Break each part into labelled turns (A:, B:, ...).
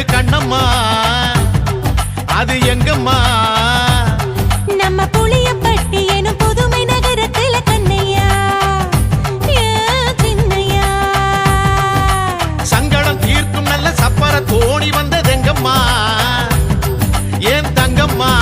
A: கண்ணம்மா. அது எங்கம்மா?
B: நம்ம புளியப்பட்டி எனும் புதுமை நகரத்துல கண்ணையா?
A: சங்கடம் தீர்க்கும் நல்ல சப்பர தோணி வந்ததெங்கம்மா ஏன் தங்கம்மா?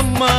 A: அம்மா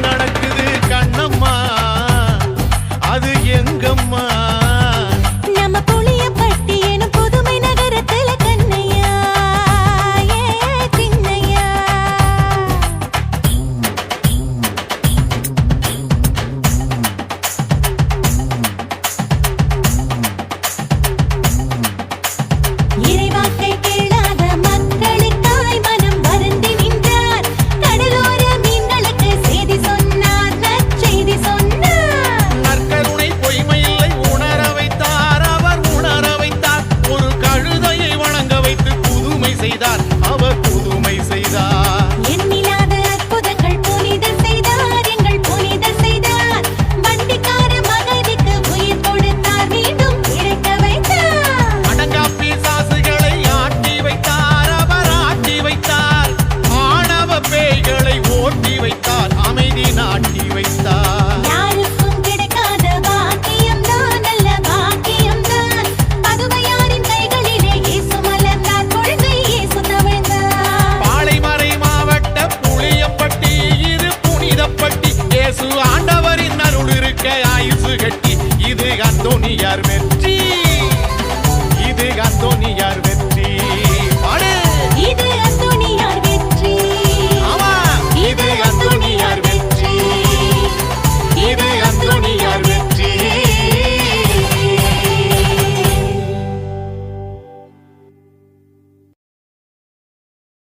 A: நடக்குது கண்ணம்மா. அது எங்கம்மா?
B: அந்தோனியார் மெற்றி இது
C: அந்தோனியார்